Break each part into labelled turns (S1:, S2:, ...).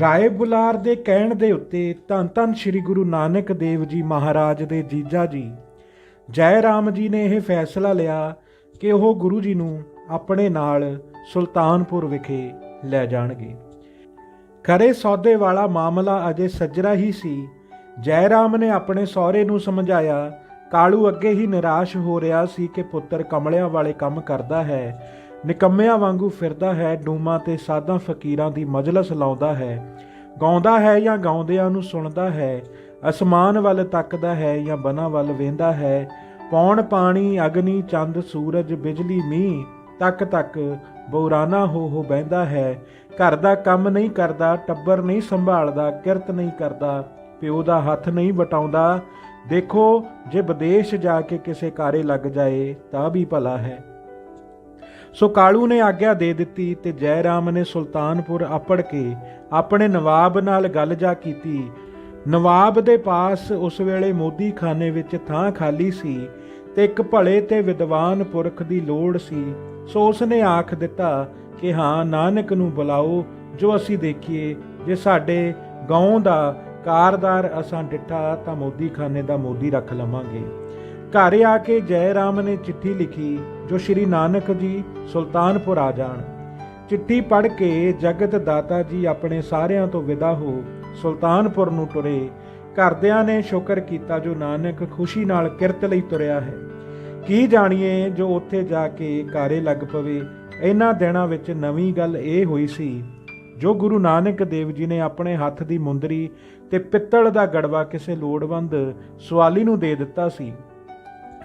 S1: ਰਾਏ ਬੁਲਾਰ ਦੇ ਕਹਿਣ ਦੇ ਉੱਤੇ ਧੰਨ ਧੰਨ ਸ੍ਰੀ ਗੁਰੂ ਨਾਨਕ ਦੇਵ ਜੀ ਮਹਾਰਾਜ ਦੇ ਜੀਜਾ ਜੀ, ਜੈ ਰਾਮ ਜੀ ਨੇ ਇਹ ਫੈਸਲਾ ਲਿਆ ਕਿ ਉਹ ਗੁਰੂ ਜੀ ਨੂੰ ਆਪਣੇ ਨਾਲ ਸੁਲਤਾਨਪੁਰ ਵਿਖੇ ਲੈ ਜਾਣਗੇ। ਖਰੇ ਸੌਦੇ ਵਾਲਾ ਮਾਮਲਾ ਅਜੇ ਸੱਜਰਾ ਹੀ ਸੀ। ਜੈ ਰਾਮ ਨੇ ਆਪਣੇ ਸਹੁਰੇ ਨੂੰ ਸਮਝਾਇਆ, ਕਾਲੂ ਅੱਗੇ ਹੀ ਨਿਰਾਸ਼ ਹੋ ਰਿਹਾ ਸੀ ਕਿ ਪੁੱਤਰ ਕਮਲਿਆਂ ਵਾਲੇ ਕੰਮ ਕਰਦਾ ਹੈ। ਨਿਕੰਮਿਆਂ ਵਾਂਗੂ ਫਿਰਦਾ ਹੈ, ਡੂਮਾ ਤੇ ਸਾਧਾਂ ਫਕੀਰਾਂ ਦੀ ਮਜਲਸ ਲਾਉਂਦਾ ਹੈ। ਗਾਉਂਦਾ ਹੈ ਜਾਂ ਗਾਉਂਦਿਆਂ ਨੂੰ ਸੁਣਦਾ ਹੈ, ਅਸਮਾਨ ਵੱਲ ਤੱਕਦਾ ਹੈ ਜਾਂ ਬਨਾਂ ਵੱਲ ਵੇਂਦਾ ਹੈ। ਪੌਣ ਪਾਣੀ, ਅਗਨੀ, ਚੰਦ, ਸੂਰਜ, ਬਿਜਲੀ, ਮੀਂਹ, ਤੱਕ ਤੱਕ ਬੌਰਾਨਾ ਹੋ ਹੋ ਬਹਿੰਦਾ ਹੈ। ਘਰ ਦਾ ਕੰਮ ਨਹੀਂ ਕਰਦਾ, ਟੱਬਰ ਨਹੀਂ ਸੰਭਾਲਦਾ, ਕਿਰਤ ਨਹੀਂ ਕਰਦਾ, ਪਿਓ ਦਾ ਹੱਥ ਨਹੀਂ ਵਟਾਉਂਦਾ। ਦੇਖੋ, ਜੇ ਵਿਦੇਸ਼ ਜਾ ਕੇ ਕਿਸੇ ਕਾਰੇ ਲੱਗ ਜਾਏ, ਤਾਂ ਵੀ ਭਲਾ ਹੈ। ਸੋ ਕਾਲੂ ਨੇ ਆਗਿਆ ਦੇ ਦਿੱਤੀ ਤੇ ਜੈ ਰਾਮ ਨੇ ਸੁਲਤਾਨਪੁਰ ਆਪੜ ਕੇ ਆਪਣੇ ਨਵਾਬ ਨਾਲ ਗੱਲ ਜਾ ਕੀਤੀ। ਨਵਾਬ ਦੇ ਪਾਸ ਉਸ ਵੇਲੇ ਮੋਦੀ ਖਾਨੇ ਵਿੱਚ ਥਾਂ ਖਾਲੀ ਸੀ ਤੇ ਇੱਕ ਭਲੇ ਤੇ ਵਿਦਵਾਨ ਪੁਰਖ ਦੀ ਲੋੜ ਸੀ। ਸੋ ਉਸ ਨੇ ਆਖ ਦਿੱਤਾ ਕਿ ਹਾਂ, ਨਾਨਕ ਨੂੰ ਬੁਲਾਓ, ਜੋ ਅਸੀਂ ਦੇਖੀਏ। ਜੇ ਸਾਡੇ ਗਾਉਂ ਦਾ ਕਾਰਦਾਰ ਅਸਾਂ ਡਿੱਠਾ ਤਾਂ ਮੋਦੀ ਖਾਨੇ ਦਾ ਮੋਦੀ ਰੱਖ ਲਵਾਂਗੇ। ਘਰ ਆ ਕੇ ਜੈ ਰਾਮ ਨੇ ਚਿੱਠੀ ਲਿਖੀ, ਜੋ ਸ਼੍ਰੀ ਨਾਨਕ ਜੀ ਸੁਲਤਾਨਪੁਰ ਆ ਜਾਣ। ਚਿੱਠੀ ਪੜ੍ਹ ਕੇ ਜਗਤ ਦਾਤਾ ਜੀ ਆਪਣੇ ਸਾਰਿਆਂ ਤੋਂ ਵਿਦਾ ਹੋ ਸੁਲਤਾਨਪੁਰ ਨੂੰ ਤੁਰੇ। ਘਰਦਿਆਂ ਨੇ ਸ਼ੁਕਰ ਕੀਤਾ ਜੋ ਨਾਨਕ ਖੁਸ਼ੀ ਨਾਲ ਕਿਰਤ ਲਈ ਤੁਰਿਆ ਹੈ। ਕੀ ਜਾਣੀਏ ਜੋ ਉੱਥੇ ਜਾ ਕੇ ਕਾਰੇ ਲੱਗ ਪਵੇ। ਇਹਨਾਂ ਦਿਨਾਂ ਵਿੱਚ ਨਵੀਂ ਗੱਲ ਇਹ ਹੋਈ ਸੀ, ਜੋ ਗੁਰੂ ਨਾਨਕ ਦੇਵ ਜੀ ਨੇ ਆਪਣੇ ਹੱਥ ਦੀ ਮੁੰਦਰੀ ਤੇ ਪਿੱਤਲ ਦਾ ਗੜਵਾ ਕਿਸੇ ਲੋੜਵੰਦ ਸਵਾਲੀ ਨੂੰ ਦੇ ਦਿੱਤਾ ਸੀ।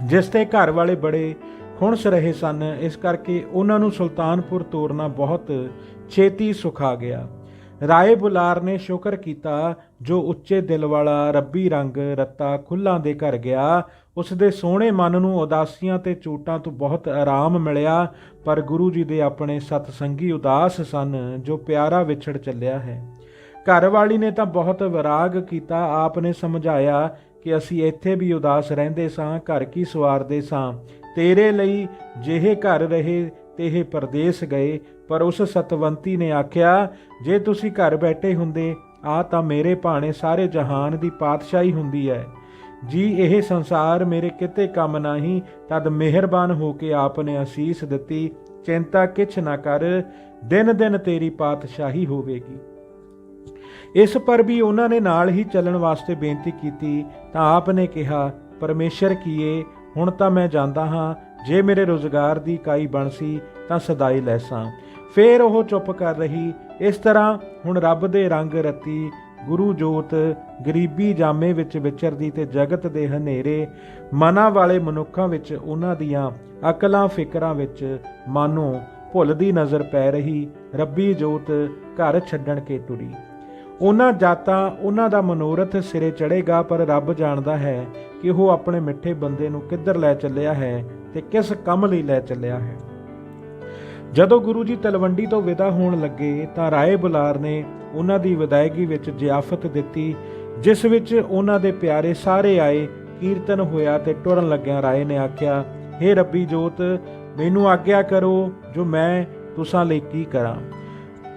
S1: ਜਿਸ ਤੇ ਘਰ ਵਾਲੇ ਬੜੇ ਖੁਣਸ ਰਹੇ ਸਨ, ਇਸ ਕਰਕੇ ਉਹਨਾਂ ਨੂੰ ਸੁਲਤਾਨਪੁਰ ਤੋਰਨਾ ਬਹੁਤ ਛੇਤੀ ਸੁਖਾ ਗਿਆ। ਰਾਏ ਬੁਲਾਰ ਨੇ ਸ਼ੁਕਰ ਕੀਤਾ, ਜੋ ਉੱਚੇ ਦਿਲ ਵਾਲਾ ਰੱਬੀ ਰੰਗ ਰੱਤਾ ਖੁੱਲਾਂ ਦੇ ਘਰ ਗਿਆ, ਉਸ ਦੇ ਸੋਹਣੇ ਮਨ ਨੂੰ ਉਦਾਸੀਆਂ ਤੇ ਚੋਟਾਂ ਤੋਂ ਬਹੁਤ ਆਰਾਮ ਮਿਲਿਆ, ਪਰ ਗੁਰੂ ਜੀ ਦੇ ਆਪਣੇ ਸਤਸੰਗੀ ਉਦਾਸ ਸਨ, ਜੋ ਪਿਆਰਾ ਵਿਛੜ ਚੱਲਿਆ ਹੈ। ਘਰ ਵਾਲੀ ਨੇ ਤਾਂ ਬਹੁਤ ਵਿਰਾਗ ਕੀਤਾ, ਆਪ ਨੇ ਸਮਝਾਇਆ ਕਿ ਅਸੀਂ ਇੱਥੇ ਵੀ ਉਦਾਸ ਰਹਿੰਦੇ ਸਾਂ, ਘਰ ਕੀ ਸਵਾਰਦੇ ਸਾਂ? ਤੇਰੇ ਲਈ ਜਿਹੇ ਘਰ ਰਹੇ ਤੇ ਇਹ ਪਰਦੇਸ ਗਏ, ਪਰ ਉਸ ਸਤਵੰਤੀ ਨੇ ਆਖਿਆ, ਜੇ ਤੁਸੀਂ ਘਰ ਬੈਠੇ ਹੁੰਦੇ, ਆ ਤਾਂ ਮੇਰੇ ਭਾਣੇ ਸਾਰੇ ਜਹਾਨ ਦੀ ਪਾਤਸ਼ਾਹੀ ਹੁੰਦੀ ਹੈ ਜੀ, ਇਹ ਸੰਸਾਰ ਮੇਰੇ ਕਿਤੇ ਕੰਮ ਨਹੀਂ, ਤਦ ਮਿਹਰਬਾਨ ਹੋ ਕੇ ਆਪ ਨੇ ਅਸੀਸ ਦਿੱਤੀ, ਚਿੰਤਾ ਕਿਛ ਨਾ ਕਰ ਦਿਨ ਦਿਨ ਤੇਰੀ ਪਾਤਸ਼ਾਹੀ ਹੋਵੇਗੀ। ਇਸ ਪਰ ਵੀ ਉਹਨਾਂ ਨੇ ਨਾਲ ਹੀ ਚੱਲਣ ਵਾਸਤੇ ਬੇਨਤੀ ਕੀਤੀ, ਤਾਂ ਆਪ ਨੇ ਕਿਹਾ, ਪਰਮੇਸ਼ਰ ਕੀਏ, ਹੁਣ ਤਾਂ ਮੈਂ ਜਾਂਦਾ ਹਾਂ, ਜੇ ਮੇਰੇ ਰੋਜ਼ਗਾਰ ਦੀ ਕਾਈ ਬਣਸੀ ਤਾਂ ਸਦਾਈ ਲੈਸਾਂ ਫੇਰ ਉਹ ਚੁੱਪ ਕਰ ਰਹੀ, ਇਸ ਤਰ੍ਹਾਂ ਹੁਣ ਰੱਬ ਦੇ ਰੰਗ ਰਤੀ, ਗੁਰੂ ਜੋਤ ਗਰੀਬੀ ਜਾਮੇ ਵਿੱਚ ਵਿਚਰਦੀ ਤੇ ਜਗਤ ਦੇ ਹਨੇਰੇ, ਮਨਾਂ ਵਾਲੇ ਮਨੁੱਖਾਂ ਵਿੱਚ ਉਹਨਾਂ ਦੀਆਂ ਅਕਲਾਂ ਫਿਕਰਾਂ ਵਿੱਚ ਮਾਨੋ ਭੁੱਲਦੀ ਨਜ਼ਰ ਪੈ ਰਹੀ, ਰੱਬੀ ਜੋਤ ਘਰ ਛੱਡਣ ਕੇ ਤੁਰੀ। ਉਹਨਾਂ ਜਾਤਾਂ, ਉਹਨਾਂ ਦਾ ਮਨੋਰਥ ਸਿਰੇ ਚੜੇਗਾ ਪਰ ਰੱਬ ਜਾਣਦਾ ਹੈ ਕਿ ਉਹ ਆਪਣੇ ਮਿੱਠੇ ਬੰਦੇ ਨੂੰ ਕਿੱਧਰ ਲੈ ਚੱਲਿਆ ਹੈ ਤੇ ਕਿਸ ਕੰਮ ਲਈ ਲੈ ਚੱਲਿਆ ਹੈ। ਜਦੋਂ ਗੁਰੂ ਜੀ ਤਲਵੰਡੀ ਤੋਂ ਵਿਦਾ ਹੋਣ ਲੱਗੇ, ਤਾਂ ਰਾਏ ਬੁਲਾਰ ਨੇ ਉਹਨਾਂ ਦੀ ਵਿਦਾਇਗੀ ਵਿੱਚ ਜ਼ਿਆਫਤ ਦਿੱਤੀ, ਜਿਸ ਵਿੱਚ ਉਹਨਾਂ ਦੇ ਪਿਆਰੇ ਸਾਰੇ ਆਏ ਕੀਰਤਨ ਹੋਇਆ ਤੇ ਟੁਰਨ ਲੱਗਿਆ ਰਾਏ ਨੇ ਆਖਿਆ हे ਰੱਬੀ ਜੋਤ, ਮੈਨੂੰ ਆਗਿਆ ਕਰੋ ਜੋ ਮੈਂ ਤੁਸਾਂ ਲਈ ਕੀ ਕਰਾਂ।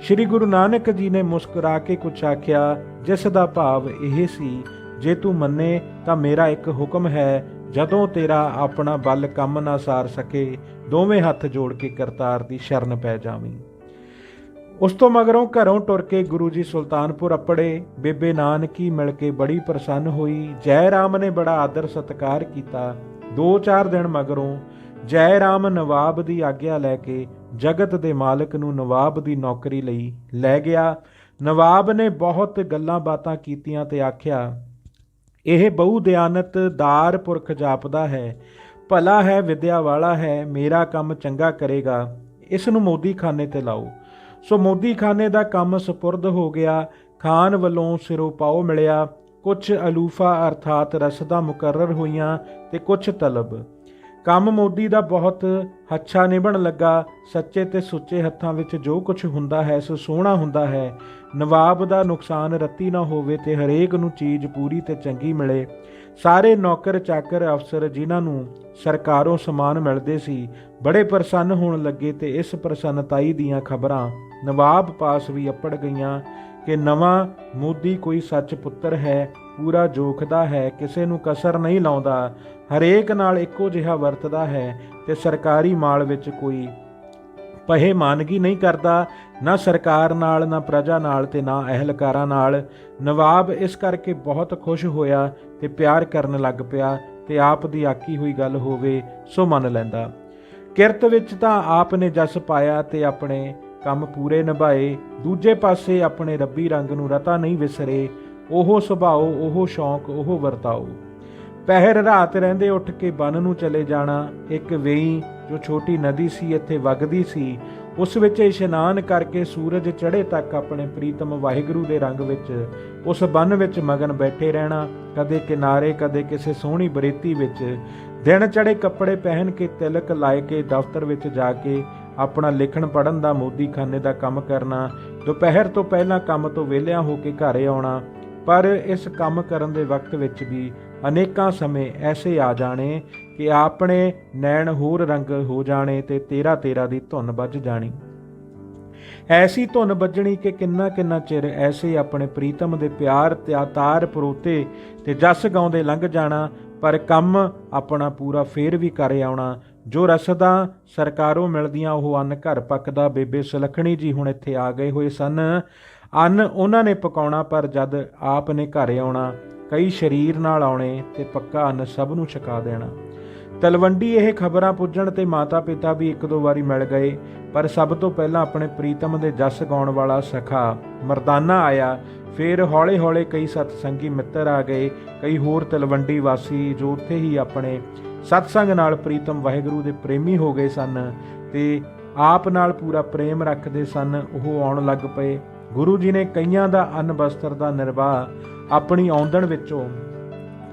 S1: ਸ਼੍ਰੀ ਗੁਰੂ ਨਾਨਕ ਜੀ ਨੇ ਮੁਸਕਰਾ ਕੇ ਕੁਛ ਆਖਿਆ, ਜਿਸ ਦਾ ਭਾਵ ਇਹ ਸੀ, ਜੇ ਤੂੰ ਮੰਨੇ ਤਾਂ ਮੇਰਾ ਇੱਕ ਹੁਕਮ ਹੈ, ਜਦੋਂ ਤੇਰਾ ਆਪਣਾ ਬਲ ਕੰਮ ਨਾ ਸਾਰ ਸਕੇ, ਦੋਵੇਂ ਹੱਥ ਜੋੜ ਕੇ ਕਰਤਾਰ ਦੀ ਸ਼ਰਨ ਪੈ ਜਾਵੀਂ। ਉਸ ਤੋਂ ਮਗਰੋਂ ਘਰੋਂ ਟੁਰ ਕੇ ਗੁਰੂ ਜੀ ਸੁਲਤਾਨਪੁਰ ਅਪੜੇ, ਬੇਬੇ ਨਾਨਕੀ ਮਿਲ ਕੇ ਬੜੀ ਪ੍ਰਸੰਨ ਹੋਈ, ਜੈ ਰਾਮ ਨੇ ਬੜਾ ਆਦਰ ਸਤਕਾਰ ਕੀਤਾ। 2-4 ਦਿਨ ਮਗਰੋਂ ਜੈ ਰਾਮ ਨਵਾਬ ਦੀ ਆਗਿਆ ਲੈ ਕੇ ਜਗਤ ਦੇ ਮਾਲਕ ਨੂੰ ਨਵਾਬ ਦੀ ਨੌਕਰੀ ਲਈ ਲੈ ਗਿਆ। ਨਵਾਬ ਨੇ ਬਹੁਤ ਗੱਲਾਂ ਬਾਤਾਂ ਕੀਤੀਆਂ ਤੇ ਆਖਿਆ, ਇਹ ਬਹੁ ਦਿਆਨਤ ਦਾਰ ਪੁਰਖ ਜਾਪਦਾ ਹੈ, ਭਲਾ ਹੈ ਵਿਦਿਆ ਵਾਲਾ ਹੈ, ਮੇਰਾ ਕੰਮ ਚੰਗਾ ਕਰੇਗਾ। ਇਸ ਨੂੰ ਮੋਦੀ ਖਾਨੇ ਤੇ ਲਾਓ। ਸੋ ਮੋਦੀ ਖਾਨੇ ਦਾ ਕੰਮ ਸਪੁਰਦ ਹੋ ਗਿਆ। ਖਾਨ ਵੱਲੋਂ ਸਿਰੋਂ ਪਾਉ ਮਿਲਿਆ। ਕੁਝ ਅਲੂਫਾ ਅਰਥਾਤ ਰਸਦਾ ਮੁਕਰਰ ਹੋਈਆਂ ਤੇ ਕੁਝ ਤਲਬ। ਕੰਮ ਮੋਦੀ ਦਾ ਬਹੁਤ ਅੱਛਾ ਨਿਭਣ ਲੱਗਾ। ਸੱਚੇ ਤੇ ਸੁੱਚੇ ਹੱਥਾਂ ਵਿੱਚ ਜੋ ਕੁਝ ਹੁੰਦਾ ਹੈ, ਸੋ ਸੋਹਣਾ ਹੁੰਦਾ ਹੈ। ਨਵਾਬ ਦਾ ਨੁਕਸਾਨ ਰੱਤੀ ਨਾ ਹੋਵੇ ਤੇ ਹਰੇਕ ਨੂੰ ਚੀਜ਼ ਪੂਰੀ ਤੇ ਚੰਗੀ ਮਿਲੇ। ਸਾਰੇ ਨੌਕਰ ਚਾਕਰ ਅਫਸਰ ਜਿਨ੍ਹਾਂ ਨੂੰ ਸਰਕਾਰੋਂ ਸਮਾਨ ਮਿਲਦੇ ਸੀ, ਬੜੇ ਪ੍ਰਸੰਨ ਹੋਣ ਲੱਗੇ ਤੇ ਇਸ ਪ੍ਰਸੰਨਤਾਈ ਦੀਆਂ ਖਬਰਾਂ। ਨਵਾਬ ਪਾਸ ਵੀ ਅੱਪੜ ਗਈਆਂ ਕਿ ਨਵਾਂ ਮੋਦੀ ਕੋਈ ਸੱਚ ਪੁੱਤਰ ਹੈ ਪੂਰਾ ਜੋਖਦਾ ਹੈ, ਕਿਸੇ ਨੂੰ ਕਸਰ ਨਹੀਂ ਲਾਉਂਦਾ। ਹਰੇਕ ਨਾਲ ਇੱਕੋ ਜਿਹਾ ਵਰਤਦਾ ਹੈ ਤੇ ਸਰਕਾਰੀ ਮਾਲ ਵਿੱਚ ਕੋਈ ਪਹੇ ਮਾਨਗੀ ਨਹੀਂ ਕਰਦਾ, ਨਾ ਸਰਕਾਰ ਨਾਲ, ਨਾ ਪ੍ਰਜਾ ਨਾਲ ਤੇ ਨਾ ਅਹਿਲਕਾਰਾਂ ਨਾਲ। ਨਵਾਬ ਇਸ ਕਰਕੇ ਬਹੁਤ ਖੁਸ਼ ਹੋਇਆ ਤੇ ਪਿਆਰ ਕਰਨ ਲੱਗ ਪਿਆ ਤੇ ਆਪ ਦੀ ਆਕੀ ਹੋਈ ਗੱਲ ਹੋਵੇ ਸੋ ਮੰਨ ਲੈਂਦਾ। ਕਿਰਤ ਵਿੱਚ ਤਾਂ ਆਪ ਨੇ ਜਸ ਪਾਇਆ ਤੇ ਆਪਣੇ ਕੰਮ ਪੂਰੇ ਨਿਭਾਏ, ਦੂਜੇ ਪਾਸੇ ਆਪਣੇ ਰੱਬੀ ਰੰਗ ਨੂੰ ਰਤਾ ਨਹੀਂ ਵਿਸਰੇ ਉਹ ਸੁਭਾਓ, ਉਹ ਸ਼ੌਂਕ, ਉਹ ਵਰਤਾਓ। ਪਹਿਰ ਰਾਤ ਰਹਿੰਦੇ ਉੱਠ ਕੇ ਬਨ ਨੂੰ ਚਲੇ ਜਾਣਾ, ਇੱਕ ਵੇਈ ਜੋ ਛੋਟੀ ਨਦੀ ਸੀ, ਇੱਥੇ ਵਗਦੀ ਸੀ, ਉਸ ਵਿੱਚ ਇਸ਼ਨਾਨ ਕਰਕੇ ਸੂਰਜ ਚੜ੍ਹੇ ਤੱਕ ਆਪਣੇ ਪ੍ਰੀਤਮ ਵਾਹਿਗੁਰੂ ਦੇ ਰੰਗ ਵਿੱਚ, ਉਸ ਬਨ ਵਿੱਚ ਮਗਨ ਬੈਠੇ ਰਹਿਣਾ, ਕਦੇ ਕਿਨਾਰੇ, ਕਦੇ ਕਿਸੇ ਸੋਹਣੀ ਬਰੇਤੀ ਵਿੱਚ, ਦਿਨ ਚੜੇ ਕੱਪੜੇ ਪਹਿਨ ਕੇ ਤਿਲਕ ਲਾਏ ਕੇ ਦਫ਼ਤਰ ਵਿੱਚ ਜਾ ਕੇ ਆਪਣਾ ਲਿਖਣ ਪੜਨ ਦਾ ਮੋਦੀਖਾਨੇ ਦਾ ਕੰਮ ਕਰਨਾ, ਦੁਪਹਿਰ ਤੋਂ ਪਹਿਲਾਂ ਕੰਮ ਤੋਂ ਵਿਹਲਿਆਂ ਹੋ ਕੇ ਘਰੇ ਆਉਣਾ ਪਰ ਇਸ ਕੰਮ ਕਰਨ ਦੇ ਵਕਤ ਵਿੱਚ ਵੀ ਅਨੇਕਾਂ ਸਮੇਂ ਐਸੇ ਆ ਜਾਣੇ ਕਿ ਆਪਣੇ ਨੈਣ ਹੋਰ ਰੰਗ ਹੋ ਜਾਣੇ ਤੇ ਤੇਰਾ ਤੇਰਾ ਦੀ ਧੁਨ ਵੱਜ ਜਾਣੀ। ਐਸੀ ਧੁਨ ਵੱਜਣੀ ਕਿ ਕਿੰਨਾ ਕਿੰਨਾ ਚਿਰ ਐਸੇ ਆਪਣੇ ਪ੍ਰੀਤਮ ਦੇ ਪਿਆਰ ਤੇ ਤਾਰ ਪਰੋਤੇ ਤੇ ਜਸ ਗਾਉਂਦੇ ਲੰਘ ਜਾਣਾ, ਪਰ ਕੰਮ ਆਪਣਾ ਪੂਰਾ ਫੇਰ ਵੀ ਕਰ ਆਉਣਾ। ਜੋ ਰਸਦਾਂ ਸਰਕਾਰੋਂ ਮਿਲਦੀਆਂ ਉਹ ਅੰਨ ਘਰ ਪੱਕਦਾ। ਬੇਬੇ ਸੁਲੱਖਣੀ ਜੀ ਹੁਣ ਇੱਥੇ ਆ ਗਏ ਹੋਏ ਸਨ। ਅੰਨ ਉਹਨਾਂ ਨੇ ਪਕਾਉਣਾ, ਪਰ ਜਦ ਆਪ ਨੇ ਘਰ ਆਉਣਾ, ਕਈ ਸ਼ਰੀਰ ਨਾਲ ਆਉਣੇ ਤੇ ਪੱਕਾ ਅੰਨ ਸਭ ਨੂੰ ਛਕਾ ਦੇਣਾ। ਤਲਵੰਡੀ ਇਹ ਖਬਰਾਂ ਪੁੱਜਣ ਤੇ ਮਾਤਾ ਪਿਤਾ ਵੀ ਇੱਕ ਦੋ ਵਾਰੀ ਮਿਲ ਗਏ, ਪਰ ਸਭ ਤੋਂ ਪਹਿਲਾਂ ਆਪਣੇ ਪ੍ਰੀਤਮ ਦੇ ਜਸ ਗਾਉਣ ਵਾਲਾ ਸਖਾ ਮਰਦਾਨਾ ਆਇਆ। ਫਿਰ ਹੌਲੇ-ਹੌਲੇ ਕਈ ਸਤਸੰਗੀ ਮਿੱਤਰ ਆ ਗਏ, ਕਈ ਹੋਰ ਤਲਵੰਡੀ ਵਾਸੀ ਜੋ ਉੱਥੇ ਹੀ ਆਪਣੇ ਸਤਸੰਗ ਨਾਲ ਪ੍ਰੀਤਮ ਵਾਹਿਗੁਰੂ ਦੇ ਪ੍ਰੇਮੀ ਹੋ ਗਏ ਸਨ ਤੇ ਆਪ ਨਾਲ ਪੂਰਾ ਪ੍ਰੇਮ ਰੱਖਦੇ ਸਨ, ਉਹ ਆਉਣ ਲੱਗ ਪਏ। ਗੁਰੂ ਜੀ ਨੇ ਕਈਆਂ ਦਾ ਅੰਨ ਬਸਤਰ ਦਾ ਨਿਰਵਾਹ ਆਪਣੀ ਆਉਂਦਣ ਵਿੱਚੋਂ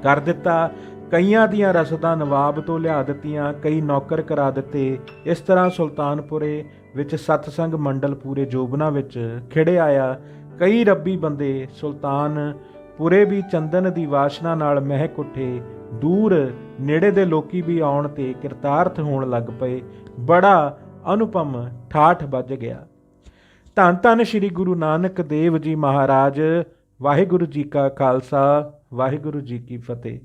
S1: ਕਰ ਦਿੱਤਾ। ਕਈਆਂ ਦੀਆਂ ਰਸਦਾਂ ਨਵਾਬ ਤੋਂ ਲਿਆ ਦਿੱਤੀਆਂ, ਕਈ ਨੌਕਰ ਕਰਾ ਦਿੱਤੇ। ਇਸ ਤਰ੍ਹਾਂ ਸੁਲਤਾਨਪੁਰੇ ਵਿੱਚ ਸਤਸੰਗ ਮੰਡਲ ਪੂਰੇ ਜੋਬਨਾ ਵਿੱਚ ਖਿੜੇ ਆਇਆ। ਕਈ ਰੱਬੀ ਬੰਦੇ ਸੁਲਤਾਨ ਪੁਰੇ ਵੀ ਚੰਦਨ ਦੀ ਵਾਸ਼ਨਾ ਨਾਲ ਮਹਿਕ ਉੱਠੇ। ਦੂਰ ਨੇੜੇ ਦੇ ਲੋਕੀ ਵੀ ਆਉਣ ਤੇ ਕਿਰਤਾਰਥ ਹੋਣ ਲੱਗ ਪਏ। ਬੜਾ ਅਨੁਪਮ ਠਾਠ ਵੱਜ ਗਿਆ। ਧੰਨ ਧੰਨ ਸ੍ਰੀ ਗੁਰੂ ਨਾਨਕ ਦੇਵ ਜੀ ਮਹਾਰਾਜ, ਵਾਹਿਗੁਰੂ ਜੀ ਕਾ ਖਾਲਸਾ, ਵਾਹਿਗੁਰੂ ਜੀ ਕੀ ਫਤਿਹ।